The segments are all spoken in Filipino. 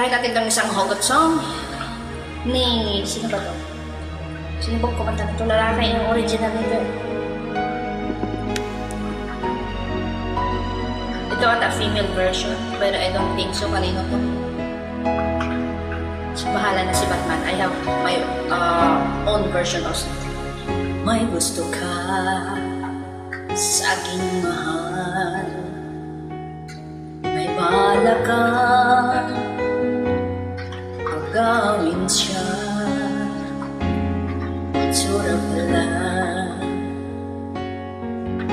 try natin itong isang hugot song ni, sino ba to? Sino ba kumanta nito? Lalaki yung original nito. Ito ata female version, pero I don't think so. Kanino to? Bahala na si Batman. I have my uh, own version also. May gusto ka sa aking mahal May bala ka Agawin siya Itsura pala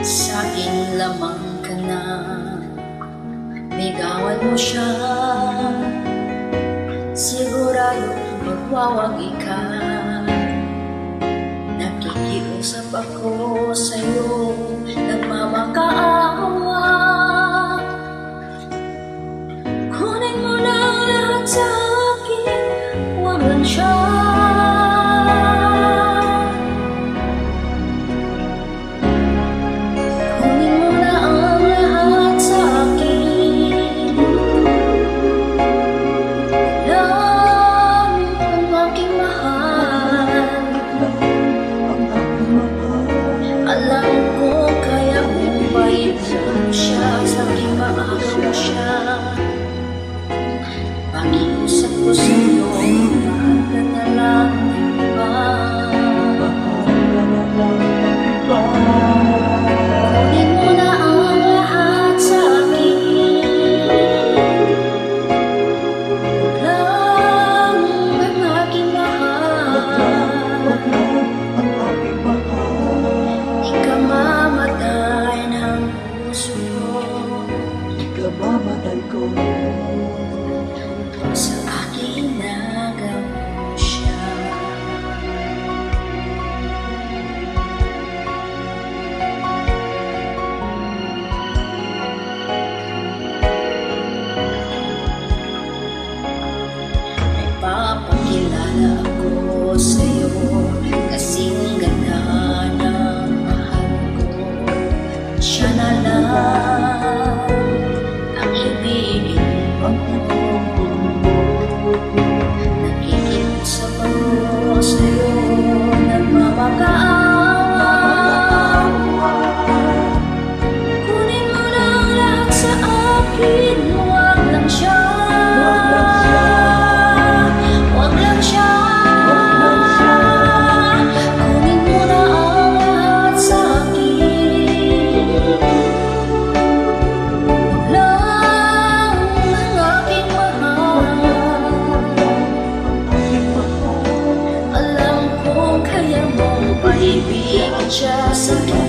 Sa akin lamang ka na Ligawan mo siya. Sigurado magwawagi ka Nakikiusap ako sa'yo control. Akala ko sa'yo kasing ganda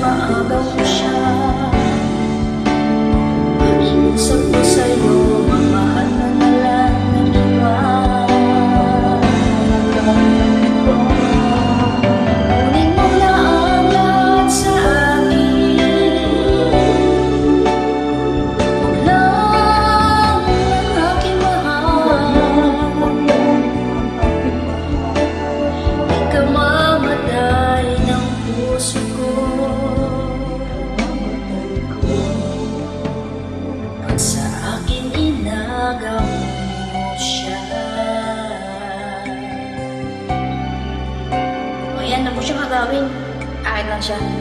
maagaw siya. Minsan ba sa'yo gawin. Akin lang siya.